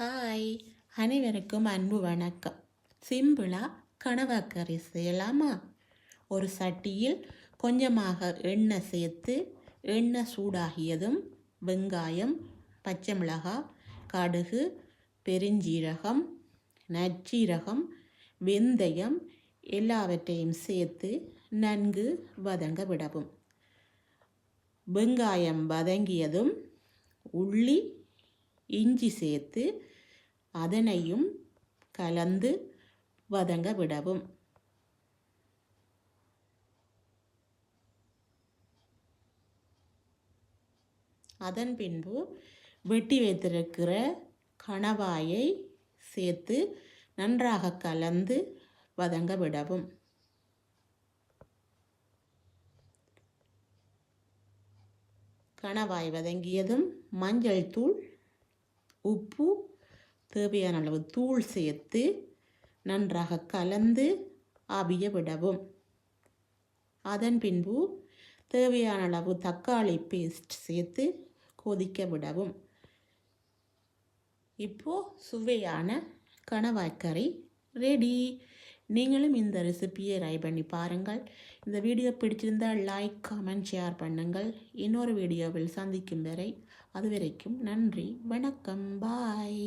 Hi. அனைவருக்கும் அன்பு வணக்கம். சிம்பிளா கனவாக்கறி செய்யலாமா? ஒரு சட்டியில் கொஞ்சமாக எண்ணெய் சேர்த்து எண்ணெய் சூடாகியதும் வெங்காயம் பச்சை மிளகாய் கடுகு பெருஞ்சீரகம் நச்சீரகம் வெந்தயம் எல்லாவற்றையும் சேர்த்து நன்கு வதங்க விடவும். வெங்காயம் வதங்கியதும் உள்ளி இஞ்சி சேர்த்து அதனையும் கலந்து வதங்க விடவும். அதன் பின்பு வெட்டி வைத்திருக்கிற கணவாயை சேர்த்து நன்றாக கலந்து வதங்க விடவும். கணவாய் வதங்கியதும் மஞ்சள் தூள் உப்பு தேவையான அளவு தூள் சேர்த்து நன்றாக கலந்து அவிய விடவும். அதன் பின்பு தேவையான அளவு தக்காளி பேஸ்ட் சேர்த்து கொதிக்க விடவும். இப்போது சுவையான கணவாய்க்கறி ரெடி நீங்களும் இந்த ரெசிப்பியை ட்ரை பண்ணி பாருங்கள். இந்த வீடியோ பிடிச்சிருந்தால் லைக் கமெண்ட் ஷேர் பண்ணுங்கள். இன்னொரு வீடியோவில் சந்திக்கும் வரை அதுவரைக்கும் நன்றி வணக்கம் பாய்